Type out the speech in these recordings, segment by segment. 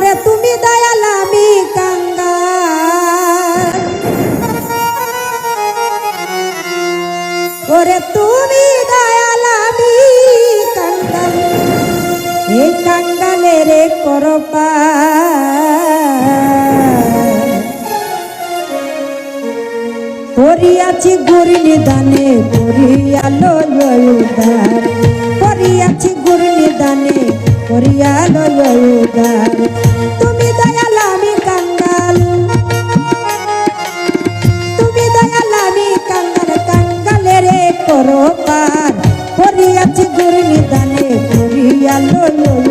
ওরে তুমি দয়াল আমি কাঙ্গাল। ওরে তুমি দয়াল আমি কাঙ্গাল। এই কাঙ্গালের করপা। করিয়াছি গুড় নিদানে করিয়ালো উদার করিয়াছি গুড় নিদানে করিয়ালো উদার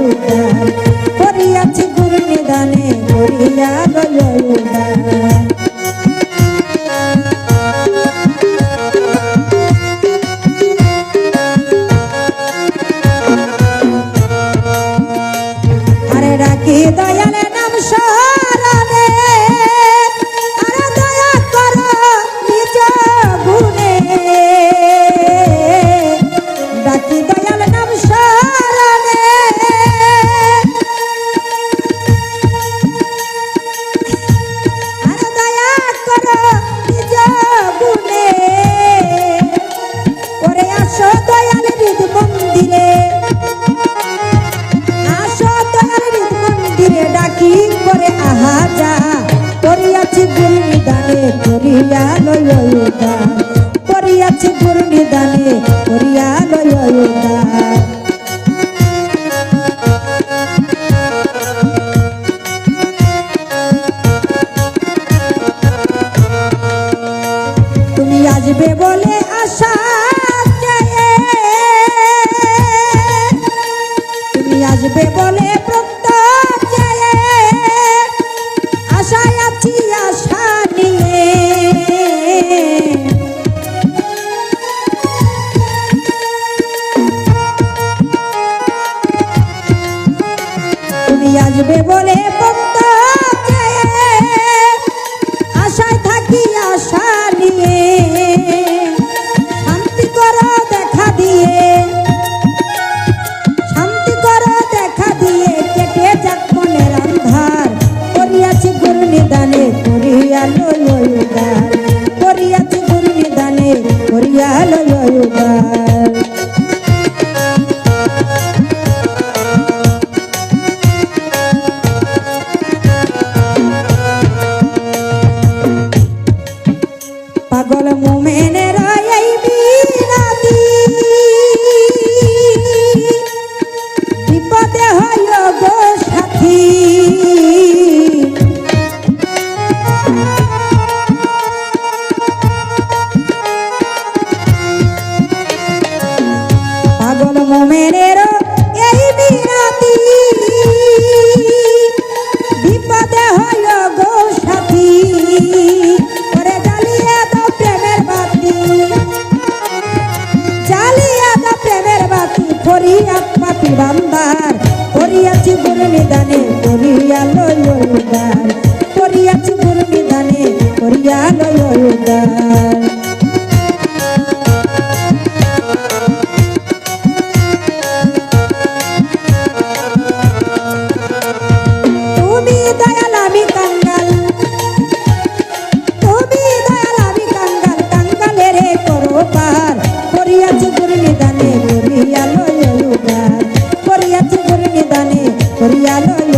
উদার করিয়াছি গুরু নিদানে করিয়া উদার করিয়া লয় উদার করিয়াছি গুরু নিদানে করিয়া লয় উদার তুমি আসবে বলে আশা তুমি আসবে বলে তুমি আসবে বলে আশায় থাকি, আশা নিয়ে। শান্তি করো, দেখা দিয়ে। শান্তি করো, দেখা দিয়ে। কেটে যাক মনের অন্ধার করিয়াছি গুরু নিদানে, করিয়া লয়োগার করিয়াছি গুরু নিদানে, করিয়া লয়োগার como menero. নিদানে